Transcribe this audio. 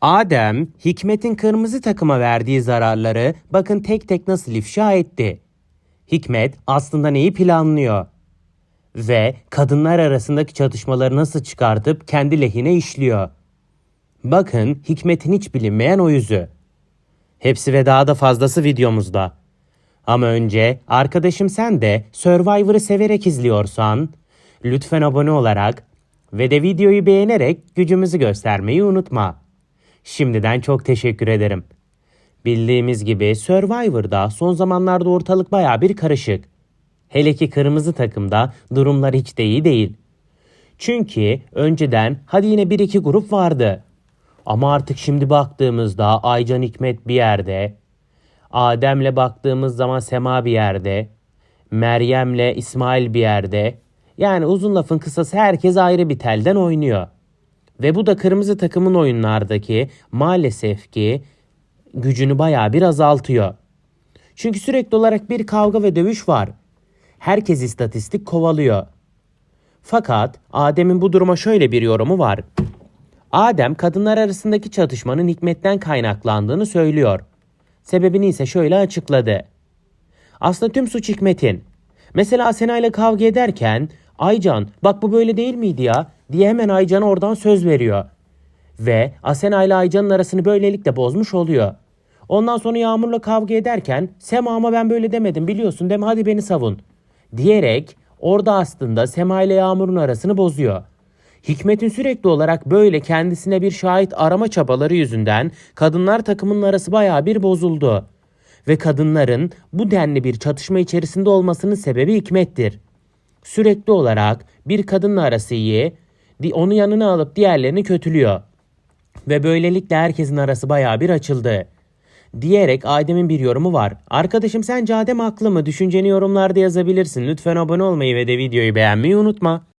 Adem, Hikmet'in kırmızı takıma verdiği zararları bakın tek tek nasıl ifşa etti. Hikmet aslında neyi planlıyor? Ve kadınlar arasındaki çatışmaları nasıl çıkartıp kendi lehine işliyor? Bakın Hikmet'in hiç bilinmeyen o yüzü. Hepsi ve daha da fazlası videomuzda. Ama önce arkadaşım sen de Survivor'ı severek izliyorsan lütfen abone olarak ve de videoyu beğenerek gücümüzü göstermeyi unutma. Şimdiden çok teşekkür ederim. Bildiğimiz gibi Survivor'da son zamanlarda ortalık baya bir karışık. Hele ki kırmızı takımda durumlar hiç de iyi değil. Çünkü önceden hadi yine bir iki grup vardı. Ama artık şimdi baktığımızda Aycan Hikmet bir yerde, Adem'le baktığımız zaman Sema bir yerde, Meryem'le İsmail bir yerde. Yani uzun lafın kısası herkes ayrı bir telden oynuyor. Ve bu da kırmızı takımın oyunlardaki maalesef ki gücünü bayağı bir azaltıyor. Çünkü sürekli olarak bir kavga ve dövüş var. Herkes istatistik kovalıyor. Fakat Adem'in bu duruma şöyle bir yorumu var. Adem kadınlar arasındaki çatışmanın hikmetten kaynaklandığını söylüyor. Sebebini ise şöyle açıkladı. Aslında tüm suç Hikmet'in. Mesela Asena ile kavga ederken Aycan bak bu böyle değil miydi ya diye hemen Aycan'a oradan söz veriyor. Ve Asena ile Aycan'ın arasını böylelikle bozmuş oluyor. Ondan sonra Yağmur'la kavga ederken Sema ama ben böyle demedim biliyorsun deme hadi beni savun. Diyerek orada aslında Sema ile Yağmur'un arasını bozuyor. Hikmet'in sürekli olarak böyle kendisine bir şahit arama çabaları yüzünden kadınlar takımının arası bayağı bir bozuldu. Ve kadınların bu denli bir çatışma içerisinde olmasının sebebi Hikmet'tir. Sürekli olarak bir kadınla arası iyi, onu yanına alıp diğerlerini kötülüyor. Ve böylelikle herkesin arası bayağı bir açıldı. Diyerek Adem'in bir yorumu var. Arkadaşım sence Adem haklı mı? Düşünceni yorumlarda yazabilirsin. Lütfen abone olmayı ve de videoyu beğenmeyi unutma.